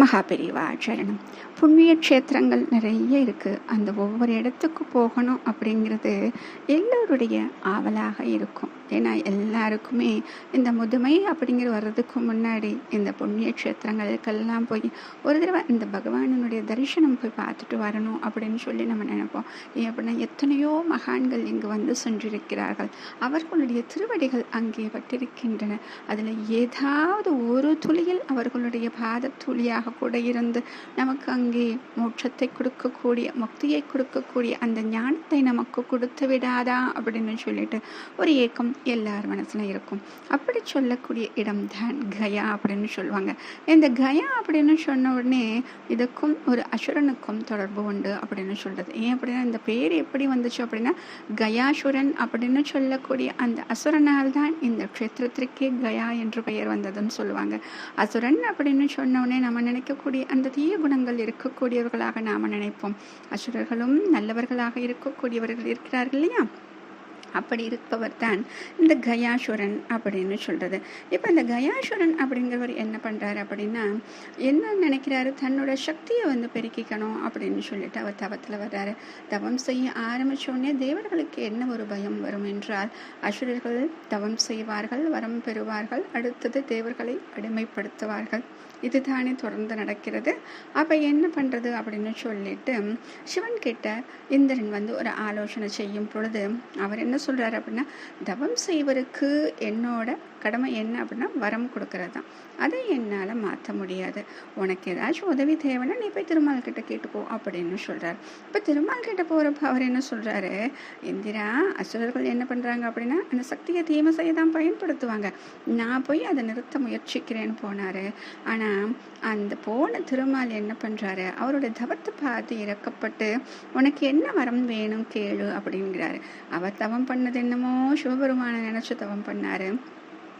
மகாபெரிவா சரணம் புண்ணிய க்ஷேத்திரங்கள் நிறைய இருக்குது அந்த ஒவ்வொரு இடத்துக்கு போகணும் அப்படிங்கிறது எல்லோருடைய ஆவலாக இருக்கும். ஏன்னா எல்லாருக்குமே இந்த முதுமை அப்படிங்கிற வர்றதுக்கு முன்னாடி இந்த புண்ணிய க்ஷேத்திரங்களுக்கெல்லாம் போய் ஒரு தடவை இந்த பகவானுடைய தரிசனம் போய் பார்த்துட்டு வரணும் அப்படின்னு சொல்லி நம்ம நினைப்போம். ஏன் அப்படின்னா எத்தனையோ மகான்கள் இங்கு வந்து சென்றிருக்கிறார்கள். அவர்களுடைய திருவடிகள் அங்கே பட்டிருக்கின்றன. அதில் ஏதாவது ஒரு துளியில் அவர்களுடைய பாத துளியாக கூட இருந்து நமக்கு அங்கே மோட்சத்தை கொடுக்கக்கூடிய முக்தியை கொடுக்கக்கூடிய அந்த ஞானத்தை நமக்கு கொடுத்து விடாதா அப்படின்னு சொல்லிட்டு ஒரு ஏக்கம் எல்லார் மனசுல இருக்கும். அப்படி சொல்லக்கூடிய இடம் தான் கயா அப்படின்னு சொல்லுவாங்க. இந்த கயா அப்படின்னு சொன்ன உடனே இதுக்கும் ஒரு அசுரனுக்கும் தொடர்பு உண்டு அப்படின்னு சொல்கிறது ஏன் அப்படின்னா இந்த பேர் எப்படி வந்துச்சு அப்படின்னா கயாசுரன் அப்படின்னு சொல்லக்கூடிய அந்த அசுரனால் தான் இந்த க்ஷேத்திரத்திற்கே கயா என்று பெயர் வந்ததுன்னு சொல்லுவாங்க. அசுரன் அப்படின்னு சொன்ன உடனே நம்ம நினைக்கக்கூடிய அந்த தீய குணங்கள் இருக்கக்கூடியவர்களாக நாம் நினைப்போம். அசுரர்களும் நல்லவர்களாக இருக்கக்கூடியவர்கள் இருக்கிறார்கள் இல்லையா? அப்படி இருப்பவர் தான் இந்த கயாசுரன் அப்படின்னு சொல்கிறது இப்போ இந்த கயாசுரன் அப்படிங்கிறவர் என்ன பண்ணுறாரு அப்படின்னா என்ன நினைக்கிறாரு? தன்னோட சக்தியை வந்து பெருக்கிக்கணும் அப்படின்னு சொல்லிட்டு அவர் தவத்தில் வர்றாரு. தவம் செய்ய ஆரம்பித்தோடனே தேவர்களுக்கு என்ன ஒரு பயம் வரும் என்றால் அசுரர்கள் தவம் செய்வார்கள் வரம் பெறுவார்கள் அடுத்தது தேவர்களை அடிமைப்படுத்துவார்கள். இதுதானே தொடர்ந்து நடக்கிறது. அப்போ என்ன பண்ணுறது அப்படின்னு சொல்லிட்டு சிவன் கிட்ட இந்திரன் வந்து ஒரு ஆலோசனை செய்யும் பொழுது அவர் என்ன சொல்கிறாரு அப்படின்னா தவம் செய்வருக்கு என்னோட கடமை என்ன அப்படின்னா வரம் கொடுக்கறது தான். அதை என்னால் மாற்ற முடியாது. உனக்கு ஏதாச்சும் உதவி தேவைன்னா நீ போய் திருமால் கிட்ட கேட்டுக்கோ அப்படின்னு சொல்கிறார் இப்போ திருமால் கிட்ட போகிறப்ப அவர் என்ன சொல்கிறாரு இந்திரா அசுரர்கள் என்ன பண்ணுறாங்க அப்படின்னா அந்த சக்தியை தீமை செய்ய தான் பயன்படுத்துவாங்க. நான் போய் அதை நிறுத்த முயற்சிக்கிறேன்னு போனார். ஆனால் அந்த போன திருமால் என்ன பண்ணுறாரு அவரோட தவத்தை பார்த்து இறக்கப்பட்டு உனக்கு என்ன வரம் வேணும் கேளு அப்படிங்கிறாரு. அவர் தவம் பண்ணது என்னமோ சிவபெருமானை நினச்சி தவம் பண்ணாரு.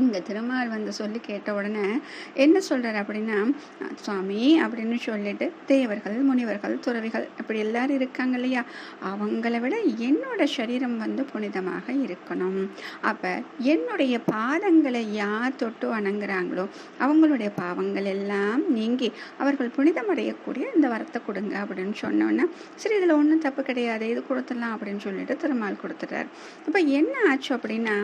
இங்கே திருமால் வந்து சொல்லி கேட்ட உடனே என்ன சொல்கிறார் அப்படின்னா சுவாமி அப்படின்னு சொல்லிட்டு தேவர்கள் முனிவர்கள் துறவிகள் இப்படி எல்லாரும் இருக்காங்க இல்லையா? அவங்கள விட என்னோட சரீரம் வந்து புனிதமாக இருக்கணும். அப்போ என்னுடைய பாதங்களை யார் தொட்டு வணங்குறாங்களோ அவங்களுடைய பாவங்கள் எல்லாம் நீங்கி அவர்கள் புனிதமடையக்கூடிய இந்த வரத்தை கொடுங்க அப்படின்னு சொன்னோன்னே சரி இதில் ஒன்றும் தப்பு கிடையாது இது கொடுத்துடலாம் அப்படின்னு சொல்லிட்டு திருமால் கொடுத்துட்டார் இப்போ என்ன ஆச்சு அப்படின்னா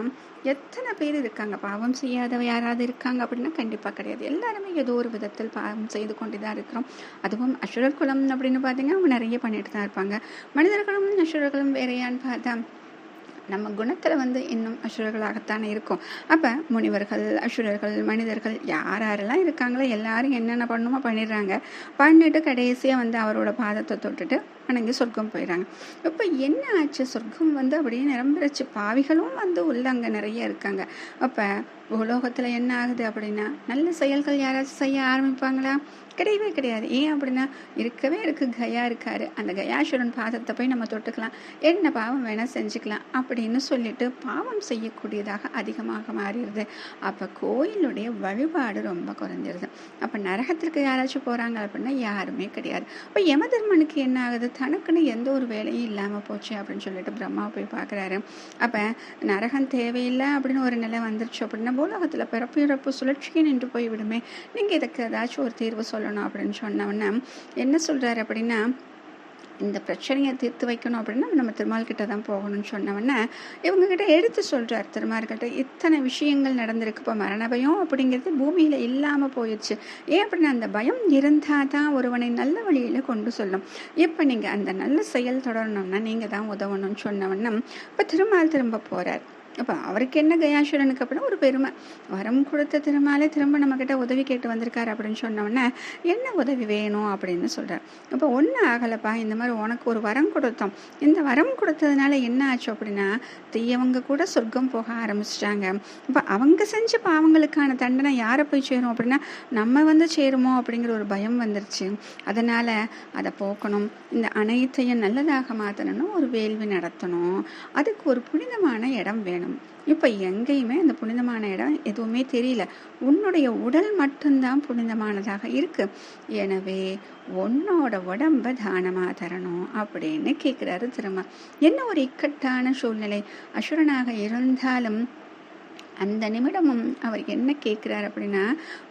எத்தனை பேர் இருக்காங்க? பாவம் செய்யாதவ யாராவது இருக்காங்க அப்படின்னா கண்டிப்பாக கிடையாது. எல்லாருமே ஏதோ ஒரு விதத்தில் பாவம் செய்து கொண்டு தான் இருக்கிறோம். அதுவும் அசுரர் குலம் அப்படின்னு பார்த்தீங்கன்னா அவங்க நிறைய பண்ணிட்டு தான் இருப்பாங்க. மனிதர்களும் அசுரர்களும் வேறையான்னு பார்த்தா நம்ம குணத்தில் வந்து இன்னும் அசுரர்களாகத்தானே இருக்கும். அப்போ முனிவர்கள் அசுரர்கள் மனிதர்கள் யார் யாரெல்லாம் இருக்காங்களோ எல்லாரும் என்னென்ன பண்ணுமோ பண்ணிடுறாங்க. பண்ணிட்டு கடைசியாக வந்து அவரோட பாதத்தை தொட்டுட்டு வணங்கி சொர்க்கம் போயிடுறாங்க இப்போ என்ன ஆச்சு? சொர்க்கம் வந்து அப்படியே நிரம்பிருச்சு. பாவிகளும் வந்து உள்ள அங்கே நிறைய இருக்காங்க. அப்போ உலோகத்தில் என்ன ஆகுது அப்படின்னா நல்ல செயல்கள் யாராச்சும் செய்ய ஆரம்பிப்பாங்களா? கிடையவே கிடையாது. ஏன் அப்படின்னா இருக்கவே இருக்கு. கயா இருக்காரு. அந்த கயாசுரன் பாதத்தை போய் நம்ம தொட்டுக்கலாம். என்ன பாவம் வேணால் செஞ்சுக்கலாம் அப்படின்னு சொல்லிட்டு பாவம் செய்யக்கூடியதாக அதிகமாக மாறிடுது. அப்போ கோயிலுடைய வழிபாடு ரொம்ப குறைஞ்சிருது. அப்போ நரகத்திற்கு யாராச்சும் போகிறாங்க அப்படின்னா யாருமே கிடையாது. இப்போ யமதர்மனுக்கு என்ன ஆகுது? தனக்குன்னு எந்த ஒரு வேலையும் இல்லாமல் போச்சு அப்படின்னு சொல்லிட்டு பிரம்மா போய் பார்க்குறாரு. அப்போ நரகம் தேவையில்லை அப்படின்னு ஒரு நிலை வந்துருச்சு அப்படின்னா பூலோகத்தில் பிறப்பு இறப்பு சுழற்சிக்கு நின்று போய் விடுமே நீங்கள் இதுக்கு ஏதாச்சும் ஒரு தீர்வு சொல்லணும் அப்படின்னு சொன்னோன்னே என்ன சொல்கிறாரு அப்படின்னா இந்த பிரச்சனையை தீர்த்து வைக்கணும் அப்படின்னா நம்ம திருமால் கிட்ட தான் போகணும்னு சொன்னவொடனே இவங்க கிட்ட எடுத்து சொல்கிறார் திருமார்கிட்ட இத்தனை விஷயங்கள் நடந்திருக்கு இப்போ மரண பயம் அப்படிங்கிறது பூமியில் இல்லாமல் போயிடுச்சு ஏன் அப்படின்னா அந்த பயம் இருந்தால் தான் ஒருவனை நல்ல வழியில் கொண்டு சொல்லும். இப்போ நீங்கள் அந்த நல்ல செயல் தொடரணும்னா நீங்கள் தான் உதவணும்னு சொன்னவொன்னே இப்போ திருமால் திரும்ப போகிறார் அப்போ அவருக்கு என்ன கயாசுரனுக்கு அப்படின்னா ஒரு பெருமை. வரம் கொடுத்த திருமாலே திரும்ப நம்மக்கிட்ட உதவி கேட்டு வந்திருக்காரு அப்படின்னு சொன்னோடனே என்ன உதவி வேணும்? அப்படின்னு சொல்கிறார் அப்போ ஒன்றும் ஆகலைப்பா இந்த மாதிரி உனக்கு ஒரு வரம் கொடுத்தோம். இந்த வரம் கொடுத்ததுனால என்ன ஆச்சு அப்படின்னா தீயவங்க கூட சொர்க்கம் போக ஆரம்பிச்சிட்டாங்க. இப்போ அவங்க செஞ்ச பாவங்களுக்கான தண்டனை யாரை போய் சேரும் அப்படின்னா நம்ம வந்து சேருமோ அப்படிங்கிற ஒரு பயம் வந்துருச்சு. அதனால் அதை போக்கணும். இந்த அனைத்தையும் நல்லதாக மாற்றணும்னு ஒரு வேள்வி நடத்தணும். அதுக்கு ஒரு புனிதமான இடம் வேணும். இப்போ எங்கேயுமே அந்த புனிதமான இடம் எதுவுமே தெரியல. உன்னுடைய உடல் மட்டும்தான் புனிதமானதாக இருக்கு. எனவே உன்னோட உடம்ப தானமாக தரணும் அப்படின்னு கேட்குறாரு திரும்ப என்ன ஒரு இக்கட்டான சூழ்நிலை? அசுரனாக இருந்தாலும் அந்த நிமிடமும் அவர் என்ன கேட்குறாரு அப்படின்னா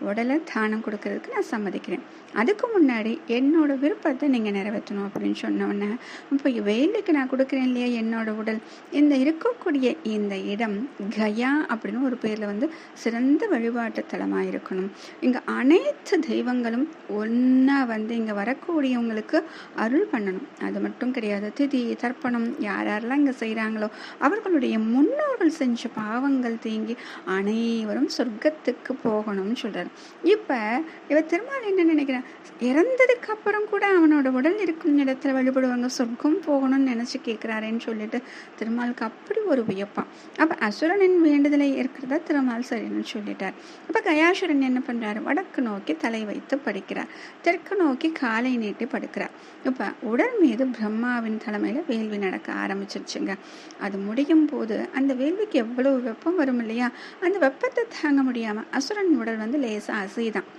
உடலை தானம் கொடுக்கறதுக்கு நான் சம்மதிக்கிறேன். அதுக்கு முன்னாடி என்னோட விருப்பத்தை நீங்கள் நிறைவேற்றணும் அப்படின்னு சொன்னவொன்னே இப்போ வேலைக்கு நான் கொடுக்குறேன் இல்லையா என்னோட உடல்? இந்த இருக்கக்கூடிய இந்த இடம் கயா அப்படின்னு ஒரு பேரில் வந்து சிறந்த வழிபாட்டு தலமாக இருக்கணும். இங்கே அனைத்து தெய்வங்களும் ஒன்றா வந்து இங்கே வரக்கூடியவங்களுக்கு அருள் பண்ணணும். அது மட்டும் கிடையாது திதி தர்ப்பணம் யார் யாரெல்லாம் இங்கே செய்கிறாங்களோ அவர்களுடைய முன்னோர்கள் செஞ்ச பாவங்கள் தீங்கி அனைவரும் சொர்க்கத்துக்கு போகணும்னு சொல்கிறார் இப்போ இவ திருமால் என்ன நினைக்கிறான்? இறந்ததுக்கு அப்புறம் கூட அவனோட உடல் இருக்கும் இடத்துல வழிபடுவாங்க சொர்க்கம் போகணும்னு நினச்சி கேட்குறாரேன்னு சொல்லிட்டு திருமாலுக்கு அப்படி ஒரு வியப்பான். அப்போ அசுரனின் வேண்டுதலை இருக்கிறதா திருமால் சரின்னு சொல்லிட்டார். இப்போ கயாசுரன் என்ன பண்ணுறாரு வடக்கு நோக்கி தலை வைத்து படிக்கிறார். தெற்கு நோக்கி காலை நீட்டி படுக்கிறார். இப்போ உடல் மீது பிரம்மாவின் தலைமையில் வேள்வி நடக்க ஆரம்பிச்சிருச்சுங்க. அது முடியும் போது அந்த வேள்விக்கு எவ்வளவு வெப்பம் வரும் இல்லையா? அந்த வெப்பத்தை தாங்க முடியாமல் அசுரன் உடல் வந்து லேசாக அசைதான்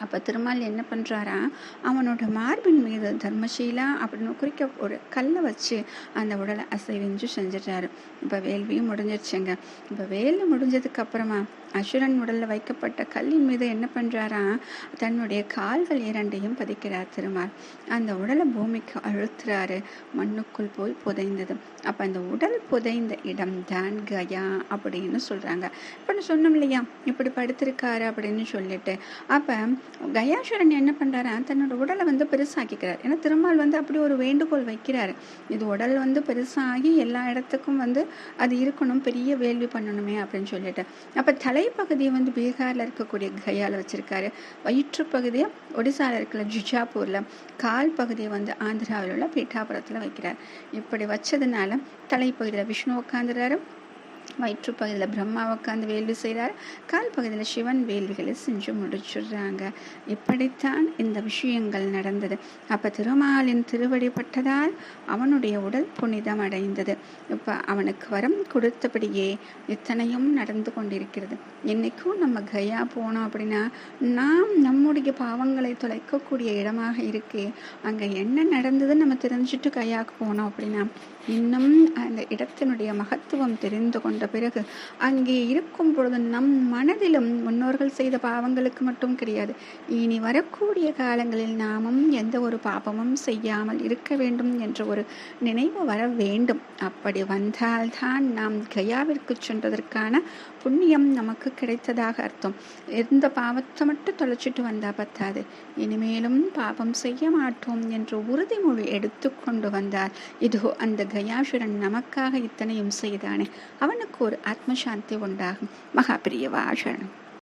அப்போ திருமால் என்ன பண்ணுறாரா அவனோட மார்பின் மீது தர்மசீலா அப்படின்னு குறிக்க ஒரு கல்லை வச்சு அந்த உடலை அசைவிஞ்சு செஞ்சிட்டாரு இப்போ வேள்வியும் முடிஞ்சிருச்சுங்க. இப்போ வேலை முடிஞ்சதுக்கு அப்புறமா அசுரன் உடலில் வைக்கப்பட்ட கல்லின் மீது என்ன பண்ணுறாரா தன்னுடைய கால்கள் இரண்டையும் பதிக்கிறார் திருமால். அந்த உடலை பூமிக்கு அழுத்துறாரு. மண்ணுக்குள் போய் புதைந்தது. அப்போ அந்த உடல் புதைந்த இடம் தான் கயா அப்படின்னு சொல்கிறாங்க இப்போ நான் சொன்னோம் இல்லையா? இப்படி படுத்திருக்காரு அப்படின்னு சொல்லிட்டு. அப்போ கயாசுரன் என்ன பண்ணுறாரு தன்னோட உடலை வந்து பெருசாக்கிக்கிறார். ஏன்னா திருமால் வந்து அப்படி ஒரு வேண்டுகோள் வைக்கிறாரு. இது உடல் வந்து பெருசாகி எல்லா இடத்துக்கும் வந்து அது இருக்கணும் பெரிய வேள்வி பண்ணணுமே அப்படின்னு சொல்லிட்டு. அப்போ தலைப்பகுதியை வந்து பீகாரில் இருக்கக்கூடிய கயாவில் வச்சுருக்காரு. வயிற்று பகுதியை ஒடிசாவில் இருக்கிற ஜுஜாப்பூரில் கால் பகுதியை வந்து ஆந்திராவில் உள்ள பீட்டாபுரத்தில் வைக்கிறார். இப்படி வச்சதுனால தலைப்பகுதியில் விஷ்ணு உட்காந்துறாரு வயிற்றுப்பகுதியில் பிரம்மா உட்காந்து வேள்வி செய்கிறார் கால் பகுதியில் சிவன் வேள்விகளை செஞ்சு முடிச்சிடுறாங்க. இப்படித்தான் இந்த விஷயங்கள் நடந்தது. அப்போ திருமாலின் திருவடிப்பட்டதால் அவனுடைய உடல் புனிதம் அடைந்தது. இப்போ அவனுக்கு வரம் கொடுத்தபடியே இத்தனையும் நடந்து கொண்டிருக்கிறது. இன்னைக்கும் நம்ம கயா போனோம் அப்படின்னா நாம் நம்முடைய பாவங்களை தொலைக்கக்கூடிய இடமாக இருக்கே. அங்கே என்ன நடந்ததுன்னு நம்ம தெரிஞ்சுட்டு கையாக்கு போனோம் அப்படின்னா இன்னும் அந்த இடத்தினுடைய மகத்துவம் தெரிந்து கொண்ட பிறகு அங்கே இருக்கும் பொழுது நம் மனதிலும் முன்னோர்கள் செய்த பாவங்களுக்கு மட்டும் கிடையாது. இனி வரக்கூடிய காலங்களில் நாமும் எந்த ஒரு பாபமும் செய்யாமல் இருக்க வேண்டும் என்ற ஒரு நினைவு வர வேண்டும். அப்படி வந்தால்தான் நாம் கயாவிற்கு சென்றதற்கான புண்ணியம் நமக்கு கிடைத்ததாக அர்த்தம். எந்த பாவத்தை மட்டும் தொலைச்சிட்டு வந்தா பத்தாது. இனிமேலும் பாபம் செய்ய மாட்டோம் என்ற உறுதிமொழி எடுத்துக்கொண்டு வந்தார் இதோ அந்த கயாசுரன் நமக்காக இத்தனையும் செய்தானே? அவனுக்கு ஒரு ஆத்மசாந்தி உண்டாகும். மகாபிரியவா சரணம்